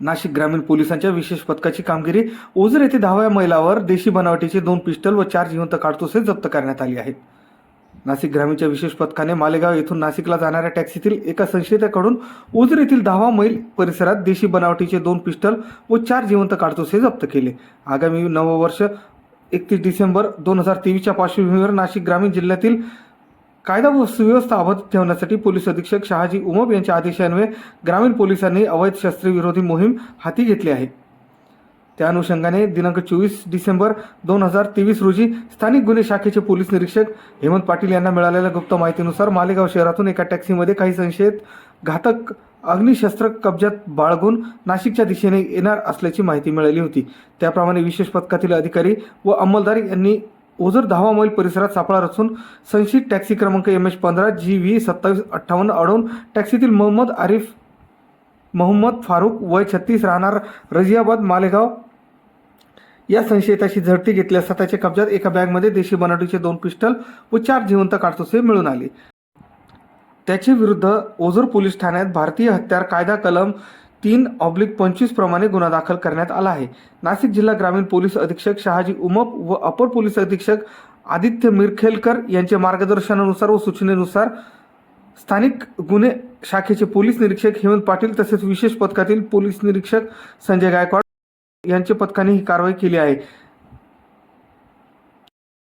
नाशिक ग्रामीण पोलिसांच्या विशेष पथकाची कामगिरी. ओझर येथे दहाव्या मैलावर देशी बनावटीचे दोन पिस्टल व चार जिवंत काडतुसे जप्त करण्यात आली आहेत. नाशिक ग्रामीणच्या विशेष पथकाने मालेगाव येथून नाशिकला जाणाऱ्या टॅक्सीतील एका संशयिताकडून ओझर येथील दहावा मैल परिसरात देशी बनावटीचे दोन पिस्टल व चार जिवंत काडतुसे जप्त केले. आगामी नववर्ष एकतीस डिसेंबर दोन हजार तेवीसच्या पार्श्वभूमीवर नाशिक ग्रामीण जिल्ह्यातील कायदा व सुव्यवस्था अबाधित ठेवण्यासाठी पोलीस अधीक्षक शहाजी उमप यांच्या आदेशान्वये ग्रामीण पोलिसांनी अवैध शस्त्रविरोधी मोहीम हाती घेतली आहे. त्या अनुषंगाने दिनांक चोवीस डिसेंबर दोन हजार तेवीस रोजी स्थानिक गुन्हे शाखेचे पोलीस निरीक्षक हेमंत पाटील यांना मिळालेल्या गुप्त माहितीनुसार मालेगाव शहरातून एका टॅक्सीमध्ये काही संशयित घातक अग्निशस्त्र कब्जात बाळगून नाशिकच्या दिशेने येणार असल्याची माहिती मिळाली होती. त्याप्रमाणे विशेष पथकातील अधिकारी व अंमलदारी यांनी ओझर दहावा मैल परिसरात सापळा रचून संशयित टॅक्सी क्रमांक एम एच पंधरा जी व्ही सत्तावीस अठ्ठावन्न अडवून टॅक्सीतील मोहम्मद आरिफ मोहम्मद फारूक वय छत्तीस राहणार रजियाबाद मालेगाव. या संशयिताशी झडती घेतली असता त्याच्या कब्जात एका बॅगमध्ये देशी बनावटीचे दोन पिस्टल व चार जिवंत काडतुसे मिळून आले. त्याच्या विरुद्ध ओझर पोलीस ठाण्यात भारतीय हत्यार कायदा कलम तीन ऑब्लिक पंचवीस प्रमाणे गुन्हा दाखल करण्यात आला आहे. नाशिक जिल्हा ग्रामीण पोलीस अधीक्षक शहाजी उमप व अपर पोलीस अधीक्षक आदित्य मिरखेलकर यांच्या मार्गदर्शनानुसार व सूचनेनुसार स्थानिक गुन्हे शाखेचे पोलीस निरीक्षक हेमंत पाटील तसेच विशेष पथकातील पोलीस निरीक्षक संजय गायकवाड यांच्या पथकाने ही कारवाई केली आहे.